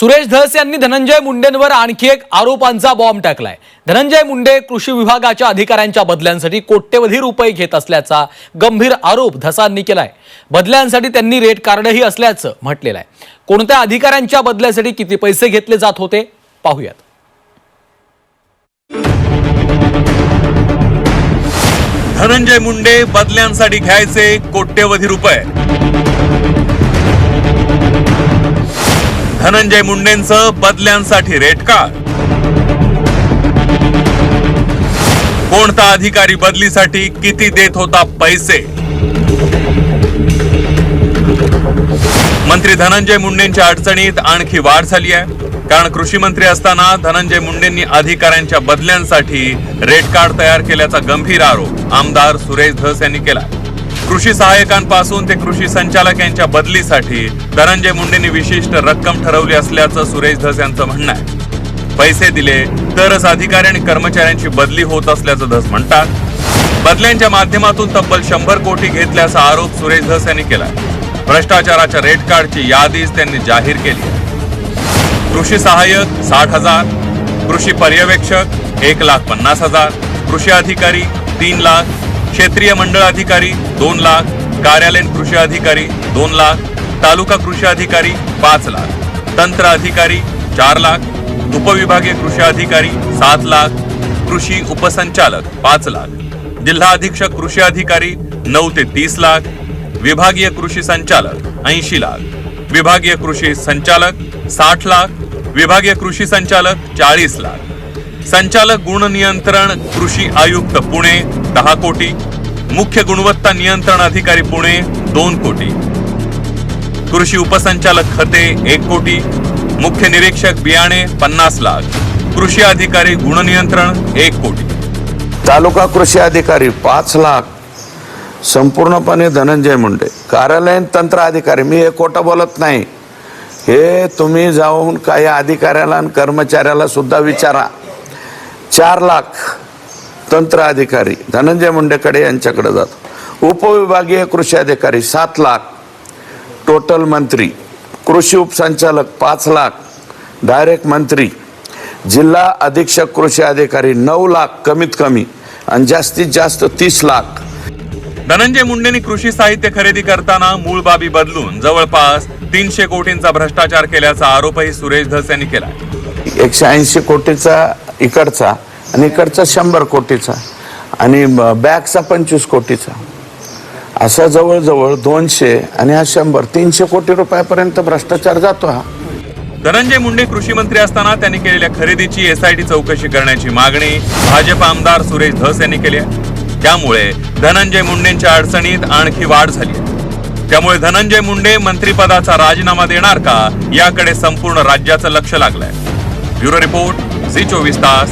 सुरेश धस यांनी धनंजय मुंडेंवर आणखी एक आरोपांचा बॉम्ब टाकलाय. धनंजय मुंडे कृषी विभागाच्या अधिकाऱ्यांच्या बदल्यांसाठी कोट्यवधी रुपये घेत असल्याचा गंभीर आरोप धसांनी केलाय. बदल्यांसाठी त्यांनी रेट कार्डही असल्याचं म्हटलेलं आहे. कोणत्या अधिकाऱ्यांच्या बदल्यासाठी किती पैसे घेतले जात होते? पाहूयात. धनंजय मुंडे बदल्यांसाठी घ्यायचे कोट्यवधी रुपये. धनंजय मुंडेंचं बदल्यांसाठी रेट कोणता अधिकारी बदलीसाठी किती देत होता पैसे? मंत्री धनंजय मुंडेंच्या अडचणीत आणखी वाढ झाली आहे. कारण कृषी मंत्री असताना धनंजय मुंडेंनी अधिकाऱ्यांच्या बदल्यांसाठी रेट कार्ड तयार केल्याचा गंभीर आरोप आमदार सुरेश धस यांनी केला कृषी सहाय्यकांपासून ते कृषी संचालक यांच्या बदलीसाठी धनंजय मुंडेंनी विशिष्ट रक्कम ठरवली असल्याचं सुरेश धस यांचं म्हणणं आहे. पैसे दिले तरच अधिकारी आणि कर्मचाऱ्यांची बदली होत असल्याचं धस म्हणतात. बदल्यांच्या माध्यमातून तब्बल शंभर कोटी घेतल्याचा आरोप सुरेश धस यांनी केला भ्रष्टाचाराच्या रेट कार्डची यादीच त्यांनी जाहीर केली कृषी सहाय्यक साठ हजार कृषी पर्यवेक्षक एक लाख पन्नास हजार कृषी अधिकारी तीन लाख क्षेत्रीय मंडळ अधिकारी दोन लाख कार्यालयीन कृषी अधिकारी दोन लाख तालुका कृषी अधिकारी पाच लाख तंत्र अधिकारी चार लाख उपविभागीय कृषी अधिकारी सात लाख कृषी उपसंचालक पाच लाख जिल्हा अधीक्षक कृषी अधिकारी नऊ ते तीस लाख विभागीय कृषी संचालक ऐंशी लाख विभागीय कृषी संचालक साठ लाख विभागीय कृषी संचालक चाळीस लाख. संचालक गुण नियंत्रण कृषी आयुक्त पुणे दहा कोटी मुख्य गुणवत्ता नियंत्रण अधिकारी पुणे दोन कोटी. कृषी उपसंचालक खते एक कोटी. मुख्य निरीक्षक बियाणे पन्नास लाख. कृषी अधिकारी गुणनियंत्रण एक कोटी. तालुका कृषी अधिकारी पाच लाख. संपूर्णपणे धनंजय मुंडे. कार्यालयीन तंत्र अधिकारी मी हे खोटं बोलत नाही. हे तुम्ही जाऊन काही अधिकाऱ्याला आणि कर्मचाऱ्याला सुद्धा विचारा. चार लाख. तंत्र अधिकारी धनंजय मुंडेकडे यांच्याकडे जातो. उपविभागीय कृषी अधिकारी सात लाख. टोटल मंत्री कृषी उपसंचालक पाच लाख. डायरेक्ट मंत्री जिल्हा अधीक्षक कृषी अधिकारी नऊ लाख कमीत कमी आणि जास्तीत जास्त तीस लाख. धनंजय मुंडेंनी कृषी साहित्य खरेदी करताना मूळ बाबी बदलून जवळपास तीनशे कोटींचा भ्रष्टाचार केल्याचा आरोपही सुरेश धस यांनी केला एकशे ऐंशी कोटीचा इकडचा आणि इकडचा शंभर कोटीचा आणि ब- बॅगचा पंचवीस कोटीचा असा जवळजवळ दोनशे आणि हा शंभर तीनशे कोटी रुपयापर्यंत भ्रष्टाचार जातो हा. धनंजय मुंडे कृषी मंत्री असताना त्यांनी केलेल्या खरेदीची एसआयटी चौकशी करण्याची मागणी भाजप आमदार सुरेश धस यांनी केली आहे. त्यामुळे धनंजय मुंडेंच्या अडचणीत आणखी वाढ झाली आहे. त्यामुळे धनंजय मुंडे मंत्रिपदाचा राजीनामा देणार का याकडे संपूर्ण राज्याचं लक्ष लागलंय. ब्युरो रिपोर्ट झी चोवीस तास.